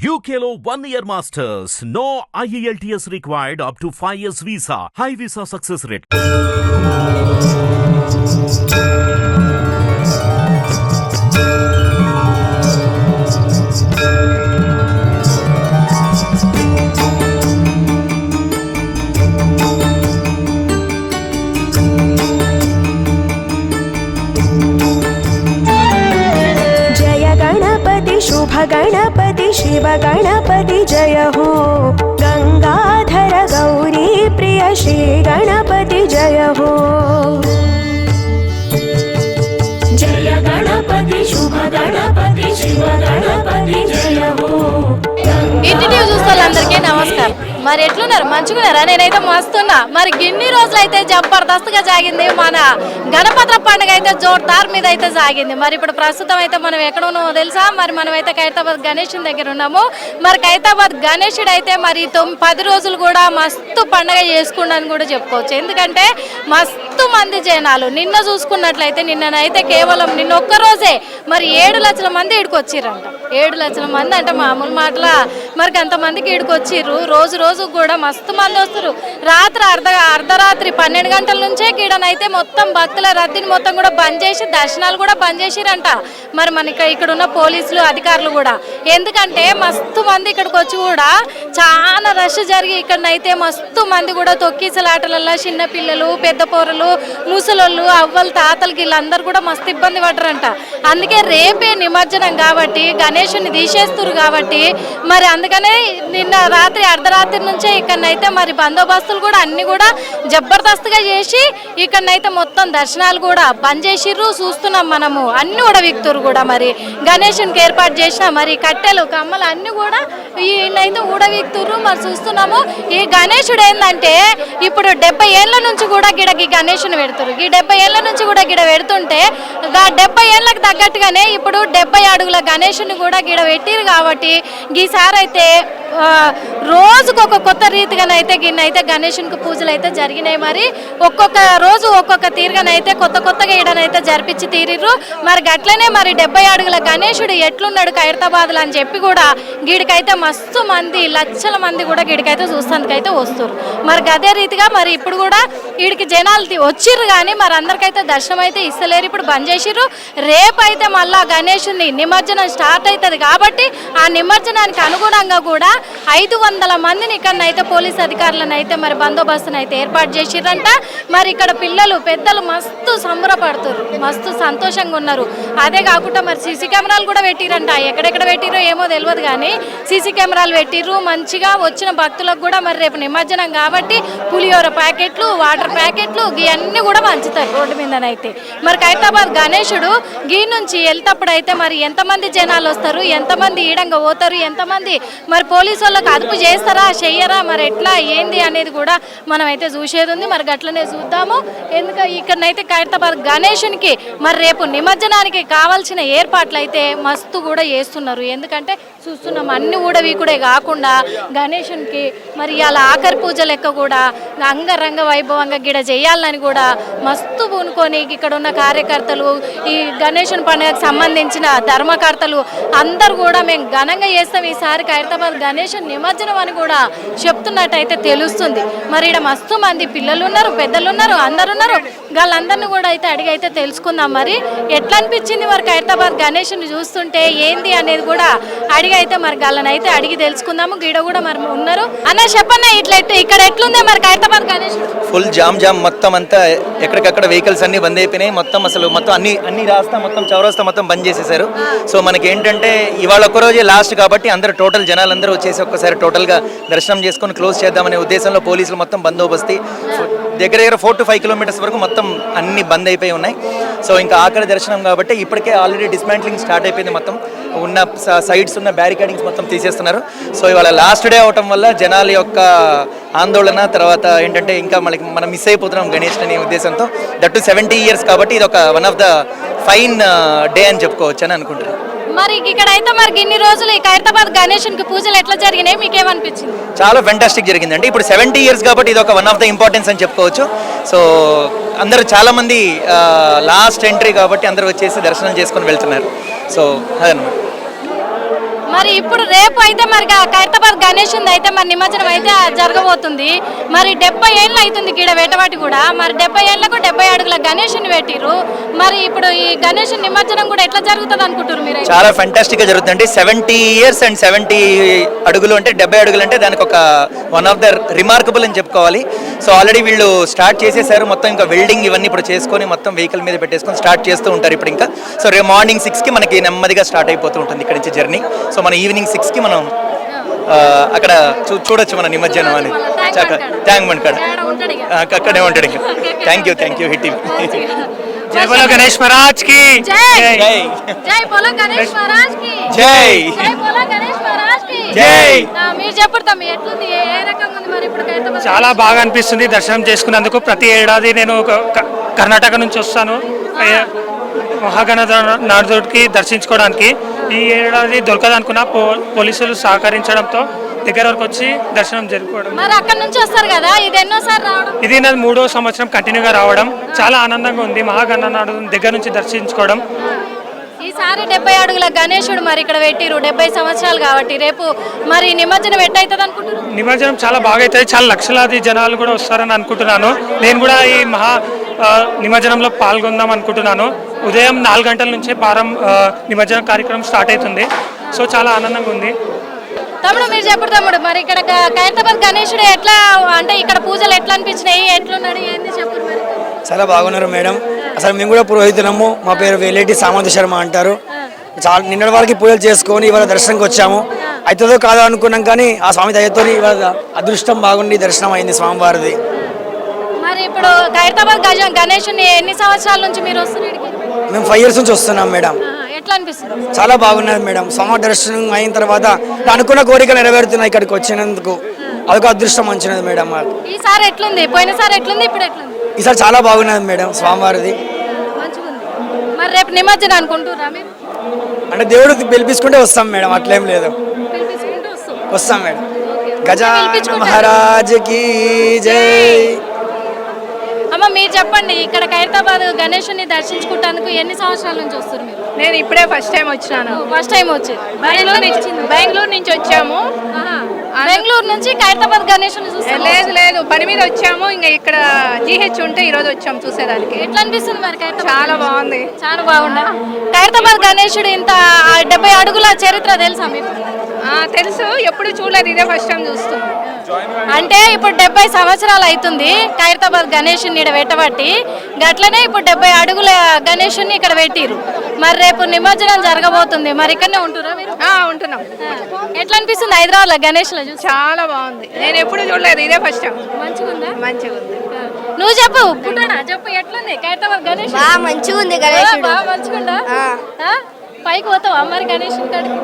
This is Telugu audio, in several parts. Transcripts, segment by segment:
UK law one year masters. No IELTS required up to 5 years visa. High visa success rate. Jaya Ganapati Shubha Ganapati Shiv Ganpati जय हो गङ्गाधर गौरी प्रिय श्री गणपति जय हो जय गणपति शुभ गणपति शिव गणपति जय हो ఇంటి టీవీ నమస్కారం. మరి ఎట్లున్నారు? మంచిగున్నారా? నేనైతే మస్తున్నా. మరి గిన్ని రోజులు అయితే జబర్దస్త్గా సాగింది మన గణపత్ర పండుగ అయితే జోర్దార్ మీద అయితే సాగింది మరి ఇప్పుడు ప్రస్తుతం అయితే మనం ఎక్కడ ఉన్నామో తెలుసా? మరి మనం అయితే ఖైరతాబాద్ గణేషుని దగ్గర ఉన్నాము. మరి ఖైతాబాద్ గణేషుడు అయితే మరి తొమ్ పది రోజులు కూడా మస్తు పండుగ చేసుకున్నాను కూడా చెప్పుకోవచ్చు. ఎందుకంటే మస్తు మంది జనాలు. నిన్న చూసుకున్నట్లయితే నిన్ననైతే కేవలం నిన్న ఒక్క రోజే మరి ఏడు లక్షల మంది ఇక్కడికి వచ్చిర్రంట. ఏడు లక్షల మంది అంటే మామూలు మాటల మరి అంతమందికి ఇక్కడికి వచ్చిర్రు రోజు రోజు కూడా మస్తు మంది వస్తారు రాత్రి అర్ధ అర్ధరాత్రి పన్నెండు గంటల నుంచే గీడనైతే మొత్తం భక్తుల రద్దీని మొత్తం కూడా బంద్ చేసి దర్శనాలు కూడా బంద్ చేసిరంట. మరి మనకి ఇక్కడ ఉన్న పోలీసులు అధికారులు కూడా. ఎందుకంటే మస్తు మంది ఇక్కడికి వచ్చి కూడా చాలా రష్ జరిగి ఇక్కడనైతే మస్తు మంది కూడా తొక్కిసలాటలలో చిన్నపిల్లలు పెద్ద పోరలు ముసలోళ్ళు అవ్వలు తాతలు వీళ్ళందరూ కూడా మస్తు ఇబ్బంది పడరంట అందుకే రేపే నిమజ్జనం కాబట్టి గణేషుని తీసేస్తురు కాబట్టి మరి అందుకనే నిన్న రాత్రి అర్ధరాత్రి నుంచే ఇక్కడనైతే మరి బందోబస్తులు కూడా అన్ని కూడా జబర్దస్త్గా చేసి ఇక్కడనైతే మొత్తం దర్శనాలు కూడా బంద్ చేసిర్రు. చూస్తున్నాం మనము. అన్ని కూడా విక్తురు కూడా మరి. గణేషునికి ఏర్పాటు చేసిన మరి కట్టెలు కమ్మలు అన్ని కూడా ఈయనైతే ఊడవిక్తురు మరి చూస్తున్నాము. ఈ గణేషుడు ఏంటంటే ఇప్పుడు డెబ్బై ఏళ్ళ నుంచి కూడా గిడ ఈ గణేషుని పెడుతురు ఈ డెబ్బై ఏళ్ళ నుంచి కూడా గిడ పెడుతుంటే గా డెబ్బై ఏళ్ళకి తగ్గట్టుగానే ఇప్పుడు డెబ్బై అడుగుల గణేషుని కూడా గిడ పెట్టిరు కాబట్టి ఈసారి అయితే ఆ, రోజుకు ఒక కొత్త రీతిగానైతే గిన్నైతే గణేషునికి పూజలు అయితే జరిగినాయి మరి. ఒక్కొక్క రోజు ఒక్కొక్క తీరుగానైతే కొత్త కొత్తగా ఈడనైతే జరిపించి తీరిర్రు. మరి గట్లనే మరి డెబ్బై అడుగుల గణేషుడు ఎట్లున్నాడు ఖైరతాబాద్లో అని చెప్పి కూడా గీడికైతే మస్తు మంది లక్షల మంది కూడా గీడికైతే చూస్తానికైతే వస్తారు మరి అదే రీతిగా మరి ఇప్పుడు కూడా వీడికి జనాలు వచ్చిర్రు కానీ మరి అందరికైతే దర్శనం అయితే ఇస్తలేరు. ఇప్పుడు బంద్ చేసిర్రు. రేపు అయితే మళ్ళా గణేషుని నిమజ్జనం స్టార్ట్ అవుతుంది కాబట్టి ఆ నిమజ్జనానికి అనుగుణంగా కూడా ఐదు వందల మందిని ఇక్కడనైతే పోలీస్ అధికారులను అయితే మరి బందోబస్తును అయితే ఏర్పాటు చేసిరంట మరి ఇక్కడ పిల్లలు పెద్దలు మస్తు సంబరపడుతున్నారు మస్తు సంతోషంగా ఉన్నారు అదే కాకుండా మరి సీసీ కెమెరాలు కూడా పెట్టిరంట. ఎక్కడెక్కడ పెట్టిరో ఏమో తెలియదు కానీ సీసీ కెమెరాలు పెట్టిర్రు. మంచిగా వచ్చిన భక్తులకు కూడా మరి రేపు నిమజ్జనం కాబట్టి పులిహోర ప్యాకెట్లు వాటర్ ప్యాకెట్లు ఇవన్నీ కూడా పంచుతారు రోడ్డు మీదనైతే. మరి ఖైరతాబాద్ గణేశుడు గీ నుంచి వెళ్తప్పుడు అయితే మరి ఎంతమంది జనాలు వస్తారు? ఎంతమంది ఈడంగా పోతారు? ఎంతమంది మరి పోలీసు వాళ్ళకి అదుపు చేస్తారా? చెయ్యరా? మరి ఎట్లా? ఏంది అనేది కూడా మనం అయితే చూసేది ఉంది. మరి గట్లనే చూద్దాము. ఎందుకంటే ఇక్కడనైతే ఖైరతాబాద్ గణేశునికి మరి రేపు నిమజ్జనానికి కావాల్సిన ఏర్పాట్లు అయితే మస్తు కూడా చేస్తున్నారు. ఎందుకంటే చూస్తున్నాం అన్ని కూడా వీకుడే కాకుండా గణేషునికి మరి అలా ఆఖరి పూజ లెక్క కూడా అంగరంగ వైభవంగా గిడ చేయాలని కూడా మస్తు పూనుకొని ఇక్కడ ఉన్న కార్యకర్తలు ఈ గణేషుని పండుగకు సంబంధించిన ధర్మకర్తలు అందరు కూడా మేము ఘనంగా చేస్తాం. ఈసారి ఖైరతాబాద్ గణేష్ నిమజ్జనం అని కూడా చెప్తున్నట్టయితే తెలుస్తుంది. మరి ఇక్కడ మస్తు మంది పిల్లలు ఉన్నారు పెద్దలు ఉన్నారు అందరు ఉన్నారు వాళ్ళందరినీ కూడా అయితే అడిగి అయితే తెలుసుకుందాం మరి. ఎట్లా అనిపించింది మరి ఖైరతాబాద్ గణేష్ని చూస్తుంటే? ఏంది అనేది కూడా అడిగి అయితే మరి వాళ్ళని అయితే అడిగి తెలుసుకుందాము. గీడ కూడా మరి ఉన్నారు. అన్న చెప్పన్న ఇట్లా ఇక్కడ ఎట్లుందే మరి Khairatabad Ganesh? Full jam jam మొత్తం అంతా ఎక్కడికక్కడ వెహికల్స్ అన్ని బంద్ అయిపోయినాయి. మొత్తం అసలు మొత్తం అన్ని అన్ని రాస్తా మొత్తం చౌరస్తా మొత్తం బంద్ చేసేసారు సో మనకి ఏంటంటే ఇవాళ ఒక్కరోజే లాస్ట్ కాబట్టి అందరూ టోటల్ జనాలందరూ వచ్చేసి ఒక్కసారి టోటల్గా దర్శనం చేసుకొని క్లోజ్ చేద్దామనే ఉద్దేశంలో పోలీసులు మొత్తం బందోబస్తీ. దగ్గర దగ్గర ఫోర్ టు ఫైవ్ కిలోమీటర్స్ వరకు మొత్తం అన్ని బంద్ అయిపోయి ఉన్నాయి. సో ఇంకా ఆఖరి దర్శనం కాబట్టి ఇప్పటికే ఆల్రెడీ డిస్మాంట్లింగ్ స్టార్ట్ అయిపోయింది మొత్తం. ఉన్న సైడ్స్ ఉన్న బ్యారికేడింగ్స్ మొత్తం తీసేస్తున్నారు. సో ఇవాళ లాస్ట్ డే అవటం వల్ల జనాల యొక్క ఆందోళన తర్వాత ఏంటంటే ఇంకా మనకి మనం మిస్ అయిపోతున్నాం గణేష్ అనే ఉద్దేశంతో. దట్ టు సెవెంటీ ఇయర్స్ కాబట్టి ఇది ఒక one of the fine day అని చెప్పుకోవచ్చు అని అనుకుంటున్నాను. మరి ఇక్కడ అయితే మరి ఇన్ని రోజులు ఈ ఖైరతాబాద్ గణేషునికి పూజలు ఎట్లా జరిగినాయి? మీకేమనిపించింది? చాలా ఫెంటాస్టిక్ జరిగిందండి. ఇప్పుడు సెవెంటీ ఇయర్స్ కాబట్టి ఇది ఒక వన్ ఆఫ్ ద ఇంపార్టెన్స్ అని చెప్పుకోవచ్చు. సో అందరూ చాలామంది లాస్ట్ ఎంట్రీ కాబట్టి అందరూ వచ్చేసి దర్శనం చేసుకొని వెళ్తున్నారు. సో అదనమాట మరి ఇప్పుడు రేపు అయితే మరి ఖైరతాబాద్ గణేష్ అయితే మరి నిమజ్జనం అయితే జరగబోతుంది. మరి డెబ్బై ఏళ్ళు అవుతుంది గీడ వేటవాటి కూడా. మరి డెబ్బై ఏళ్ళకు డెబ్బై అడుగుల గణేష్ని పెట్టిరు మరి ఇప్పుడు ఈ గణేష్ నిమజ్జనం కూడా ఎట్లా జరుగుతుంది అనుకుంటారు మీరు చాలా ఫెంటాస్టిక్గా జరుగుతుంది సెవెంటీ ఇయర్స్ అండ్ సెవెంటీ అడుగులు అంటే డెబ్బై అడుగులు అంటే దానికి ఒక వన్ ఆఫ్ ద రిమార్కబుల్ అని చెప్పుకోవాలి. సో ఆల్రెడీ వీళ్ళు స్టార్ట్ చేసేసారు. మొత్తం ఇంకా వెల్డింగ్ ఇవన్నీ ఇప్పుడు చేసుకొని మొత్తం వెహికల్ మీద పెట్టేసుకొని స్టార్ట్ చేస్తూ ఉంటారు ఇప్పుడు ఇంకా. సో రేపు మార్నింగ్ సిక్స్కి మనకి నెమ్మదిగా స్టార్ట్ అయిపోతూ ఉంటుంది ఇక్కడ నుంచి జర్నీ సో మన ఈవినింగ్ సిక్స్కి మనం అక్కడ చూ చూడొచ్చు మన నిమజ్జనం అని. ట్యాంక్ బండ్ కాడ. అక్కడే ఉంటాడు ఇంకా. Thank you thank you hit జై బోలో గణేష్ మహారాజ్కి జై. జై బోలో గణేష్ మహారాజ్కి జై. జై బోలో గణేష్ మహారాజ్కి జై. మీరు తమ్మి ఎట్లుంది? ఏ రకంగా ఉంది మరి ఇప్పుడు చాలా బాగా అనిపిస్తుంది దర్శనం చేసుకున్నందుకు. ప్రతి ఏడాది నేను ఒక- క- కర్ణాటక నుంచి వస్తాను. ఏ- మహాగణనాథుడికి దర్శించుకోవడానికి. ఈ ఏడాది దొరకదు అనుకున్న పో పోలీసులు సహకరించడంతో దగ్గర వరకు వచ్చి దర్శనం జరుపుకోవడం మరి అక్కడ నుంచి వస్తారు కదా? ఇది ఎన్నోసారి రావడం? ఇది నాది మూడో సంవత్సరం కంటిన్యూగా రావడం. చాలా ఆనందంగా ఉంది. మహాగణనాథు దగ్గర నుంచి దర్శించుకోవడం. ఈసారి డెబ్బై అడుగుల గణేశుడు మరి ఇక్కడ పెట్టిరు. డెబ్బై సంవత్సరాలు కాబట్టి రేపు మరి నిమజ్జనం ఎట్టయితుంది అనుకుంటున్నారు నిమజ్జనం చాలా బాగా అవుతుంది. చాలా లక్షలాది జనాలు కూడా వస్తారని అనుకుంటున్నాను. నేను కూడా ఈ మహా నిమజ్జనంలో పాల్గొందాం అనుకుంటున్నాను. ఉదయం నాలుగు గంటల నుంచే పారం నిమజ్జనం కార్యక్రమం స్టార్ట్ అవుతుంది. సో చాలా ఆనందంగా ఉంది. తమ్ముడు మీరు చెప్పడు తమ్ముడు. మరి ఇక్కడ ఖైరతాబాద్ గణేశుడు ఎట్లా అంటే ఇక్కడ పూజలు ఎట్లా అనిపించినాయి ఎట్లున్నాడు ఏంది చెప్పు మరి? చాలా బాగున్నారు మేడం. అసలు మేము కూడా పురోహితులము. మా పేరు వేలేటి సామంత శర్మ అంటారు. చాలా నిన్నటి వరకు పూజలు చేసుకొని ఇవాళ దర్శనంకి వచ్చాము. అవుతుందో కాదో అనుకున్నాం కానీ ఆ స్వామి దయతో ఇవాళ అదృష్టం బాగుండి దర్శనం అయింది స్వామివారిది. మరి ఇప్పుడు ఖైరతాబాద్ గజ గణేశుని ఎన్ని సంవత్సరాల నుంచి మీరు వస్తున్నారు? మేము ఫైవ్ ఇయర్స్ నుంచి వస్తున్నాం మేడం. ఆ, ఎట్లా అనిపిస్తుంది? చాలా బాగున్నది మేడం. స్వామి దర్శనం అయిన తర్వాత అనుకున్న కోరిక నెరవేరుతున్నాయి ఇక్కడికి వచ్చినందుకు. అదొక అదృష్టం మంచినది మేడం మాకు. ఈసారి ఎట్లుంది? పోయినసారి ఎట్లుంది? ఇప్పుడు ఎట్లుంది? ఈసారి చాలా బాగున్నది మేడం స్వామివారిది. మరి రేపు నిమజ్జనం అనుకుంటురా మీరు? అంటే దేవుడు పిలిపించుకుంటే వస్తాం మేడం అట్లేం లేదు. వస్తాం. మేడం. గజాన. మహారాజ్కి జై. అమ్మ మీరు చెప్పండి ఇక్కడ ఖైరతాబాద్ గణేశుని దర్శించుకుంటానికి ఎన్ని సంవత్సరాల నుంచి వస్తారు మీరు? నేను ఇప్పుడే ఫస్ట్ టైం వచ్చినాను. ఫస్ట్ టైం వచ్చి బెంగళూరు నుంచి బెంగళూరు నుంచి వచ్చాము. బెంగళూరు నుంచి ఖైరతాబాద్ చూస్తారు లేదు లేదు పని మీద వచ్చాము. ఇంకా ఇక్కడ జీహెచ్ ఉంటే ఈ రోజు వచ్చాము చూసేదానికి. ఎట్లా అనిపిస్తుంది మరి చాలా బాగుంది. చాలా బాగుందా? ఖైరతాబాద్ గణేశుడు ఇంత డెబ్బై అడుగుల చరిత్ర తెలుసా మీకు? తెలుసు. ఎప్పుడు చూడలేదు ఇదే ఫస్ట్ టైం చూస్తున్నాం అంటే ఇప్పుడు డెబ్బై సంవత్సరాలు అవుతుంది ఖైరతాబాద్ గణేషుని ఇక్కడ పెట్టబట్టి గట్లనే ఇప్పుడు డెబ్బై అడుగుల గణేషుని ఇక్కడ పెట్టిరు మరి రేపు నిమజ్జనం జరగబోతుంది. మరి ఇక్కడనే ఉంటురా మీరు? ఆ, ఉంటున్నాం. ఎట్లా అనిపిస్తుంది హైదరాబాద్లో గణేష్లో చూసి? చాలా బాగుంది. నేను ఎప్పుడు చూడలేదు. ఇదే ఫస్ట్ టైం మంచిగుందా మంచిగా ఉంది. నువ్వు చెప్పు. పుట్టనా చెప్పు. ఎట్లుంది? ఖైరతాబాద్ గణేష్ బాగా మంచిగా ఉంది బాగా ఆ. ఆ? పైకి పోతావా మరి గణేష్ కాడికి?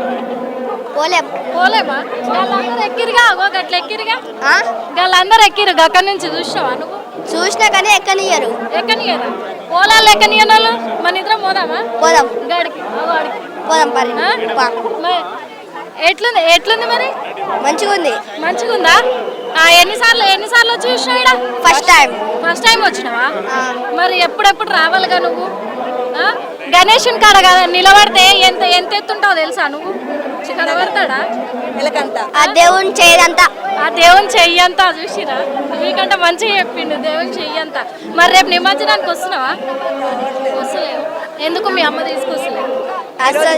పోలేం. పోలేమా? వాళ్ళందరూ ఎక్కిరుగా అగో గట్ల ఎక్కిరుగా? వాళ్ళందరూ ఎక్కిరు అక్కడి నుంచి చూసావా నువ్వు? చూసినా కానీ ఎక్కనియ్యరు. ఎక్కనియరా పోలాలు ఎక్కనియనాలు మన ఇద్దరం పోదామా? పోదాం. గాడికి పోదాం పరి. ఎట్లుంది ఎట్లుంది మరి? మంచిగా ఉంది మంచిగా ఉందా ఎన్నిసార్లు ఎన్నిసార్లు వచ్చి చూసినావు ఫస్ట్ టైం ఫస్ట్ టైం వచ్చినావా. మరి ఎప్పుడెప్పుడు రావాలిగా నువ్వు? గణేషుని కాడ కదా నిలబడితే ఎంత ఎంత తెలుసా నువ్వు? నిలబడతాడా ఆ దేవుని చేయదంతా ఆ దేవుని చెయ్యంతా చూసిరా? మీకంటే మంచిగా చెప్పిండు దేవుని చెయ్యంతా. మరి రేపు నిమజ్జనానికి వస్తున్నావా? వస్తలేవు. ఎందుకు మీ అమ్మ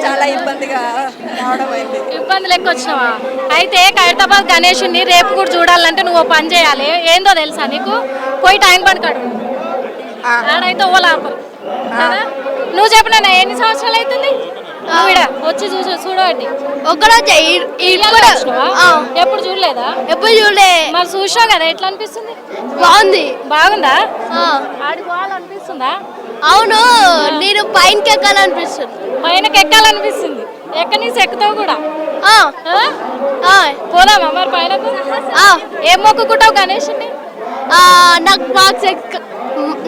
చాలా ఇబ్బందిగా అయింది. ఇబ్బంది లెక్క వచ్చినావా అయితే ఖైరతాబాద్ గణేషుని రేపు కూడా చూడాలంటే నువ్వు పని చేయాలి. ఏందో తెలుసా నీకు? పోయి టైం పడకాడు ఆడైతే ఓ లాభం. కదా? నువ్వు చెప్పినా ఎన్ని సంవత్సరాలు అవుతుంది? వచ్చి చూసి కూడా వచ్చినావా? ఎప్పుడు చూడలేదా? ఎప్పుడు చూడలే. మరి చూసావు కదా ఎట్లా అనిపిస్తుంది? బాగుంది. బాగుందా? ఆ. ఆడికి పోవాలనిపిస్తుందా అవును నేను పైనకి ఎక్కాలనిపిస్తుంది పైనకి ఎక్కాలనిపిస్తుంది ఎక్కడి నుంచి ఎక్కుతావు కూడా? పోదామా మరి పైనకు? ఆ. ఏం మొక్కుకుంటావు గణేషుని? ఆ, నాకు మార్క్స్ ఎక్క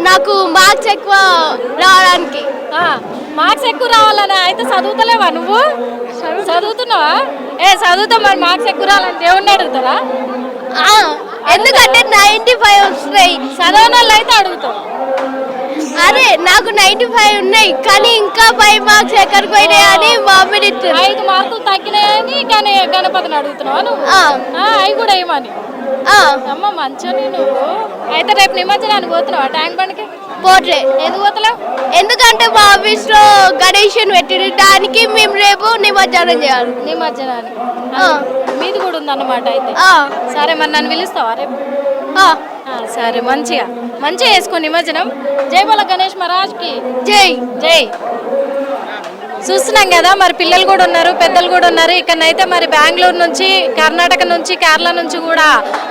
నాకు మార్క్స్ ఎక్కువ రావడానికి. మార్క్స్ ఎక్కువ రావాలని అయితే చదువుతలేవా నువ్వు? చదువుతున్నావా? ఏ చదువుతావు మరి మార్క్స్ ఎక్కువ రావాలని దేవుణ్ణి అడుగుతారా ఎందుకంటే నైంటీ ఫైవ్ వస్తున్నాయి. చదవని వాళ్ళు అయితే అడుగుతావు. అరే నాకు నైన్టీ ఫైవ్ ఉన్నాయి కానీ ఇంకా ఫైవ్ మార్క్స్ ఎక్కడికి పోయినాయి అని తిట్టింది. ఐదు మార్కులు తగ్గినాయని కానీ గణపతిని అడుగుతున్నావా నువ్వు? అవి కూడా ఏమని అమ్మ మంచిని నువ్వు. అయితే రేపు నిమజ్జనానికి పోతున్నావా ట్యాంక్ బండ్కి పోట్లే. ఎందుకు పోతలేవు ఎందుకంటే మా ఆఫీస్లో గణేషన్ పెట్టిన దానికి మేము రేపు నిమజ్జనం చేయాలి. నిమజ్జనానికి. ఆ. మీది కూడా ఉందన్నమాట అయితే. సరే మరి నన్ను పిలుస్తావా రేపు? సరే మంచిగా. మంచిగా వేసుకో నిమజ్జనం. జై బల గణేష్ మహారాజ్కి. జై. జై. చూస్తున్నాం కదా మరి పిల్లలు కూడా ఉన్నారు పెద్దలు కూడా ఉన్నారు. ఇక్కడనైతే మరి బెంగళూరు నుంచి కర్ణాటక నుంచి కేరళ నుంచి కూడా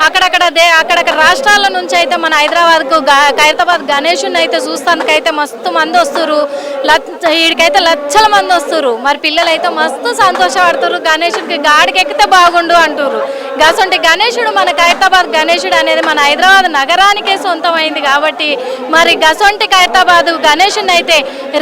అక్కడక్కడ దే అక్కడక్కడ రాష్ట్రాల నుంచి అయితే మన హైదరాబాద్కు హైదరాబాద్ ఖైరతాబాద్ గణేషుని అయితే చూస్తానికైతే మస్తు మంది వస్తారు వీడికైతే లక్షల మంది వస్తారు మరి పిల్లలు అయితే మస్తు సంతోషపడుతారు గణేషుడికి గాడికి ఎక్కితే బాగుండు అంటారు గసంటి గణేశుడు మన ఖైరతాబాద్ గణేశుడు అనేది మన హైదరాబాద్ నగరానికే సొంతమైంది కాబట్టి మరి గసొంటి ఖైరతాబాద్ గణేశుని అయితే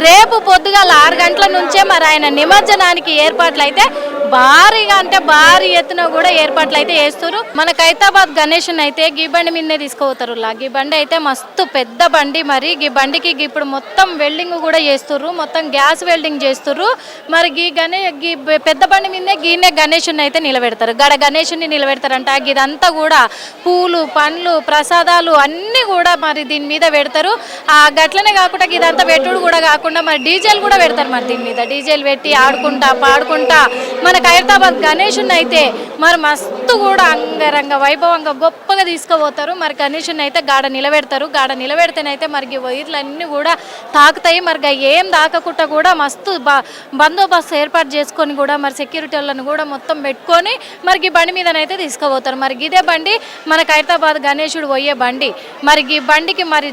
రేపు పొద్దుగాల ఆరు గంటల నుంచే మరి ఆయన నిమజ్జనానికి ఏర్పాట్లు అయితే భారీగా అంటే భారీ ఎత్తున కూడా ఏర్పాట్లు అయితే చేస్తారు మన ఖైతాబాద్ గణేశుని అయితే గీ బండి మీదనే తీసుకుపోతారు లా. గీ బండి అయితే మస్తు పెద్ద బండి మరి. గీ బండికి ఇప్పుడు మొత్తం వెల్డింగ్ కూడా చేస్తారు మొత్తం గ్యాస్ వెల్డింగ్ చేస్తారు మరి గీ గణే గీ పెద్ద బండి మీదనే గీనే గణేషుని అయితే నిలబెడతారు. గడ గణేషుని నిలబెడతారంట. ఇదంతా కూడా పూలు పండ్లు ప్రసాదాలు అన్నీ కూడా మరి దీని మీద పెడతారు. ఆ గట్లనే కాకుండా ఇదంతా పెట్టుడు కూడా కాకుండా మరి డీజేలు కూడా పెడతారు మరి దీని మీద. డీజేలు పెట్టి ఆడుకుంటా పాడుకుంటా. మన ఖైరతాబాద్ గణేషుని అయితే మరి మస్తు కూడా అంగరంగ వైభవంగా గొప్పగా తీసుకుపోతారు. మరి గణేషుని అయితే గాడ నిలబెడతారు. గాడ నిలబెడితేనైతే మరి వైర్లన్నీ కూడా తాకుతాయి. మరి ఏం తాకకుండా కూడా మస్తు బ- బందోబస్తు ఏర్పాటు చేసుకొని కూడా మరి సెక్యూరిటీ వాళ్ళని కూడా మొత్తం పెట్టుకొని మరి ఈ బండి మీదనైతే తీసుకుపోతారు. మరి ఇదే బండి మన ఖైరతాబాద్ గణేషుడు పోయే బండి. మరి ఈ బండికి మరి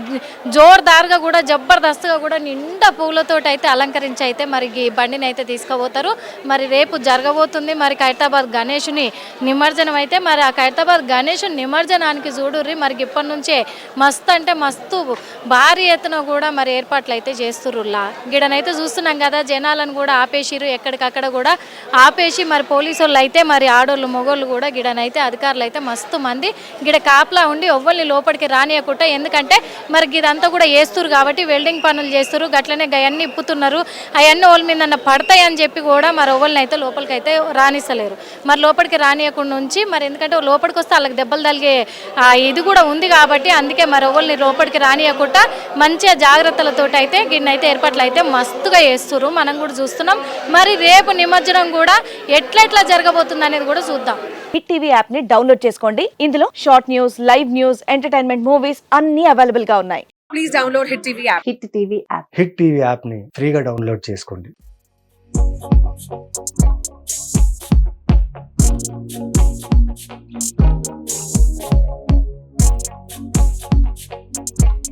జోర్దార్గా కూడా జబర్దస్త్గా కూడా నిండా పూలతోటి అయితే అలంకరించి అయితే మరి ఈ బండిని అయితే తీసుకుపోతారు. మరి రేపు జరగ జరగబోతుంది మరి ఖైరతాబాద్ గణేషుని నిమజ్జనం అయితే మరి ఆ ఖైరతాబాద్ గణేష్ని నిమజ్జనానికి చూడుర్రి. మరి ఇప్పటి నుంచే మస్తు అంటే మస్తు భారీ ఎత్తున కూడా మరి ఏర్పాట్లు అయితే చేస్తుర్రులా గిడనైతే చూస్తున్నాం కదా జనాలను కూడా ఆపేసిరు ఎక్కడికక్కడ కూడా ఆపేసి మరి పోలీసు వాళ్ళు అయితే మరి ఆడోళ్ళు మొగోళ్ళు కూడా గిడనైతే అధికారులు అయితే మస్తు మంది గిడ కాపలా ఉండి ఎవ్వరిని లోపలికి రానియకుండా ఎందుకంటే మరి ఇదంతా కూడా వేస్తురు కాబట్టి వెల్డింగ్ పనులు చేస్తారు గట్లనే అవన్నీ ఇప్పుతున్నారు. అవన్నీ వాళ్ళ మీద పడతాయని చెప్పి కూడా మరి ఎవరిని అయితే లోపలికి అయితే రానిస్తలేరు. మరి లోపలికి రానియకుండా ఉంచి మరి ఎందుకంటే లోపలికి వస్తే వాళ్ళకి దెబ్బలు తగిలే ఆ, ఇది కూడా ఉంది కాబట్టి అందుకే మరి ఎవరిని లోపలికి రానియకుండా మంచిగా జాగ్రత్తలతోటి అయితే గిన్నైతే ఏర్పాట్లు అయితే మస్తుగా చేస్తున్నారు మనం కూడా చూస్తున్నాం. మరి రేపు నిమజ్జనం కూడా ఎట్లా ఎట్లా జరగబోతుంది అనేది కూడా చూద్దాం. హిట్ టీవీ యాప్ని డౌన్లోడ్ చేసుకోండి. ఇందులో short news live news entertainment movies అన్ని అవైలబుల్గా ఉన్నాయి. Please download hit TV app. Hit TV app. Hit TV యాప్ని ఫ్రీగా డౌన్లోడ్ చేసుకోండి. Thank you.